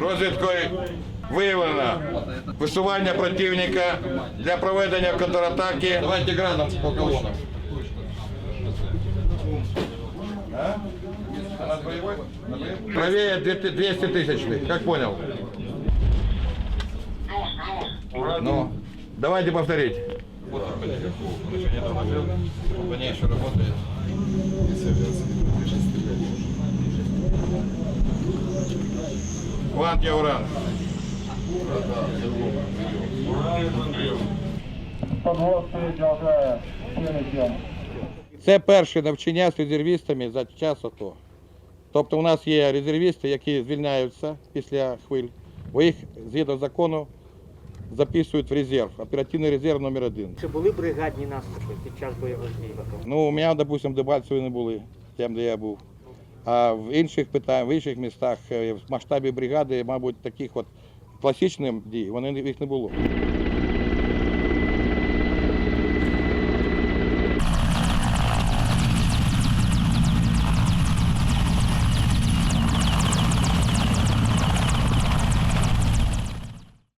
Розвідкою виявлено висування противника для проведення контратаки. Давайте градом по колонам. Правее 200 тысячных, как понял? Ну, давайте повторить. Они еще работают. Квант я уран. Подводки для перейдем. Це перше навчання з резервістами за час АТО. Тобто у нас є резервісти, які звільняються після хвиль. Ви їх згідно закону записують в резерв, оперативний резерв номер один. Чи були бригадні наступи під час бойових дій? Ну, у мене, допустим, Дебальцеві не були, там, де я був. А в інших питань, в інших містах, е, в масштабі бригади, мабуть, таких от класичних дій, вони їх не було.